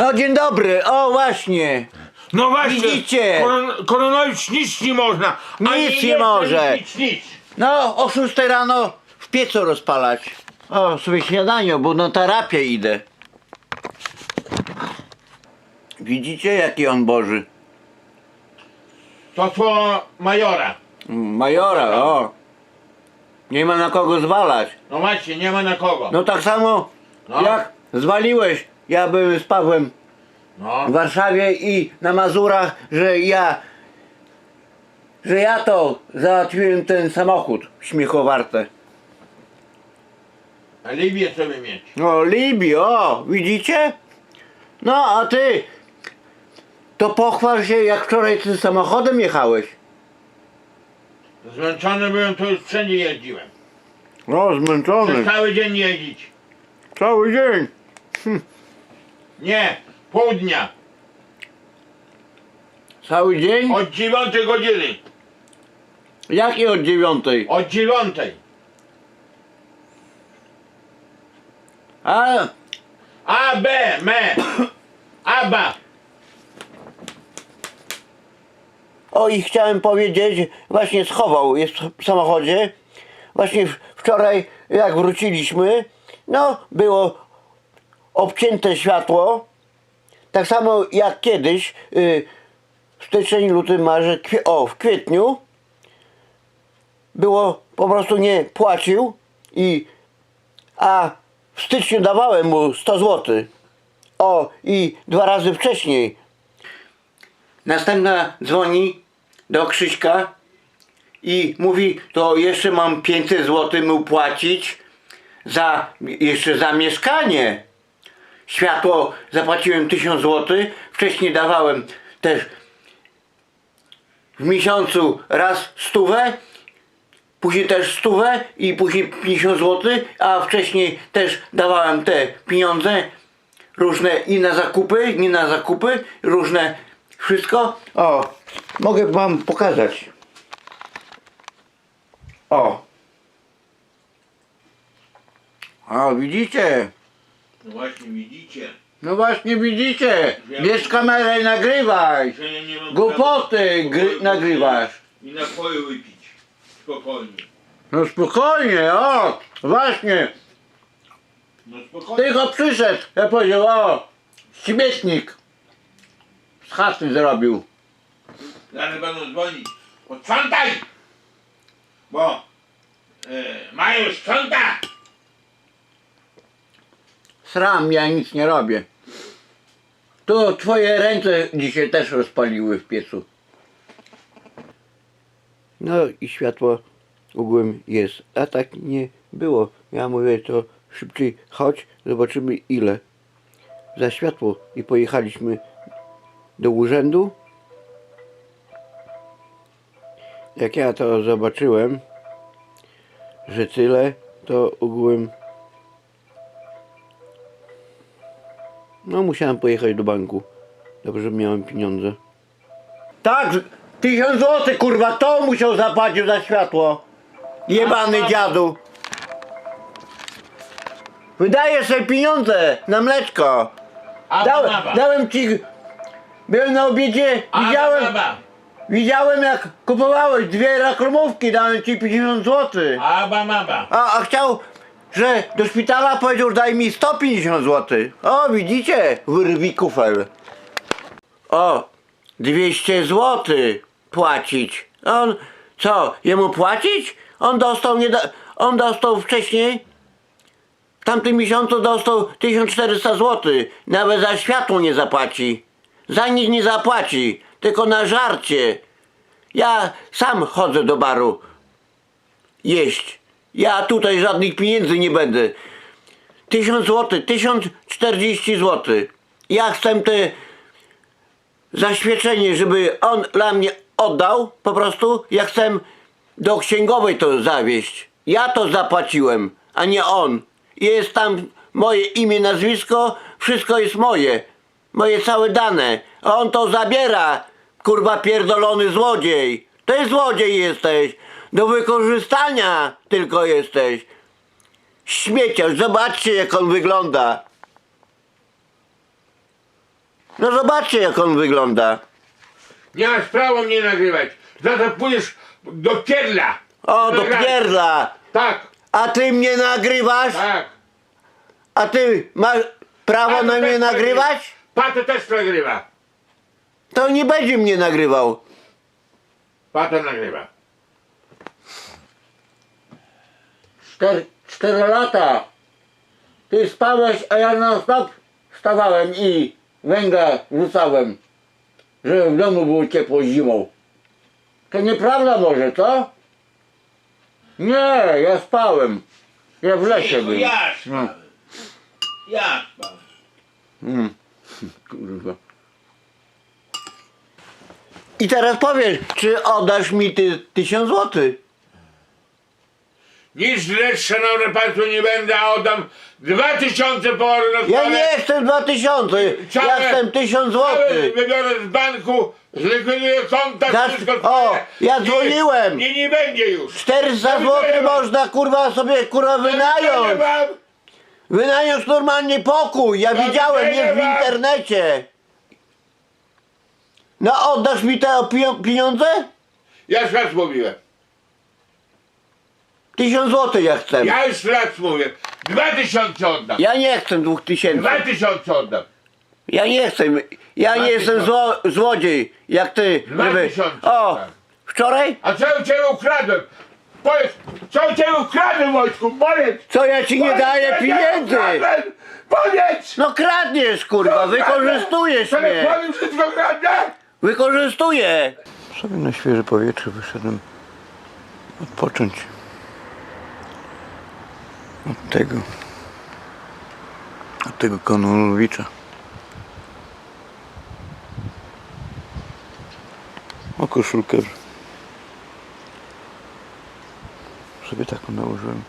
No dzień dobry, o właśnie. No właśnie, Widzicie? Koron, Koronowicz nic nie można. Nic nie może. Nic, nic. No o 6 rano w piecu rozpalać. O, sobie śniadanie, bo na terapię idę. Widzicie jaki on Boży? To słowa majora. Mm, Majora, o. Nie ma na kogo zwalać. No właśnie, nie ma na kogo. No tak samo No. jak zwaliłeś, ja byłem z Pawłem No. w Warszawie i na Mazurach, że ja że ja to załatwiłem ten samochód śmiechowarte. A Libię sobie mieć. O, Libii, o, widzicie? No, a ty to pochwal się, jak wczoraj tym samochodem jechałeś. Zmęczony byłem, to już wszędzie jeździłem. No, Przez zmęczony. cały dzień jeździć. Cały dzień. Nie, pół dnia. Cały dzień? Od dziewiątej godziny. Jakie od dziewiątej? Od dziewiątej. A, A, B, me. Aba. o i chciałem powiedzieć, właśnie schował, jest w samochodzie. Właśnie wczoraj, jak wróciliśmy, no, było obcięte światło. Tak samo jak kiedyś, y, w styczeń, lutym, marzec, o, w kwietniu było, po prostu nie płacił i, a w styczniu dawałem mu 100 zł. O, i dwa razy wcześniej Następna dzwoni do Krzyśka i mówi, to jeszcze mam 500 zł mu płacić za, jeszcze za mieszkanie. Światło zapłaciłem 1000 zł, wcześniej dawałem też w miesiącu raz stówę, później też stówę i później 50 zł, a wcześniej też dawałem te pieniądze różne i na zakupy, nie na zakupy, różne wszystko. O, mogę wam pokazać. O. O, widzicie? No właśnie, widzicie, No właśnie widzicie. Bierz kamerę i nagrywaj. że ja nie mam Głupoty gry- nagrywasz. I napoju wypić. Spokojnie. No spokojnie, o, właśnie. No spokojnie. Tylko przyszedł. Ja powiedział, o, śmietnik. Z chaty zrobił. Zaraz będą dzwonić. Posprzątaj! Bo e, mają sprząta! Sram, ja nic nie robię. Tu twoje ręce dzisiaj też rozpaliły w piecu. No i światło ogółem jest, a tak nie było. Ja mówię to szybciej chodź, zobaczymy ile za światło i pojechaliśmy do urzędu. Jak ja to zobaczyłem, że tyle, to ogółem No musiałem pojechać do banku. Dobrze, że miałem pieniądze. Tak, tysiąc złotych kurwa, to musiał zapłacić za światło. Jebany dziadu. Wydaję sobie pieniądze na mleczko. Dałem, dałem ci. Byłem na obiedzie, widziałem, widziałem jak kupowałeś dwie reklamówki, dałem ci 50 złotych. Aba maba. A, a chciał, że do szpitala powiedział daj mi 150 zł. O, widzicie? Wyrwi kufel. O, 200 zł płacić. On, co, jemu płacić? On dostał, nie da, on dostał wcześniej, w tamtym miesiącu dostał 1400 zł. Nawet za światło nie zapłaci. Za nic nie zapłaci, tylko na żarcie. Ja sam chodzę do baru jeść. Ja tutaj żadnych pieniędzy nie będę. 1000 zł, 1040 zł. Ja chcę te zaświadczenie, żeby on dla mnie oddał po prostu. Ja chcę do księgowej to zawieść. Ja to zapłaciłem, a nie on. Jest tam moje imię, nazwisko, wszystko jest moje. Moje całe dane. A on to zabiera, kurwa pierdolony złodziej. Jest złodziej jesteś. Do wykorzystania tylko jesteś. Śmieciarz, zobaczcie jak on wygląda. No zobaczcie jak on wygląda. Nie masz prawa mnie nagrywać. Za to pójdziesz do pierdla. O, do pierdla. Tak, A ty mnie nagrywasz? tak. A ty masz prawo na też mnie nagrywa. nagrywać? Pato też nagrywa. To nie będzie mnie nagrywał. Pato nagrywa. Cztery, cztery lata. Ty spałeś, a ja na stop wstawałem i węgla rzucałem, żeby w domu było ciepło zimą. To nieprawda może, co? Nie, ja spałem. Ja w lesie Cicho, byłem. Ja No. spałem. Ja spałem. Mm. Kurwa. I teraz powiesz, czy oddasz mi ty tysiąc złotych? Nic lecz, szanowny państwo, nie będę, a oddam dwa tysiące po ordynatywę. Ja nie chcę dwa tysiące, ja chcę tysiąc złotych. wybiorę z banku, zlikwiduję konta, Za- wszystko o, ja dzwoniłem. I nie będzie już. 400 Dziękuję złotych wam. można kurwa sobie kurwa wynająć. Wam. Wynająć normalnie pokój, ja widziałem, nie w wam. internecie. No oddasz mi te pio- pieniądze? Ja już raz mówiłem. Tysiąc złotych ja chcę. Ja już raz mówię. Dwa tysiące oddam. Ja nie chcę dwóch tysięcy. Dwa tysiące oddam. Ja nie chcę. Ja Dwa nie jestem tysiące. zło, złodziej, jak ty. Dwa tysiące, O, tak. wczoraj? A co u ciebie ukradłem? Powiedz, co u ciebie ukradłem, Wojtku? Powiedz! Co ja ci nie Powiedz, daję co ja pieniędzy? ukradłem? Powiedz! No kradniesz kurwa, wykorzystujesz mnie. Telefonem wszystko kradnę? Wykorzystuję. Sobie na świeże powietrze wyszedłem odpocząć od tego, od tego konulowicza. O koszulkę sobie taką nałożyłem.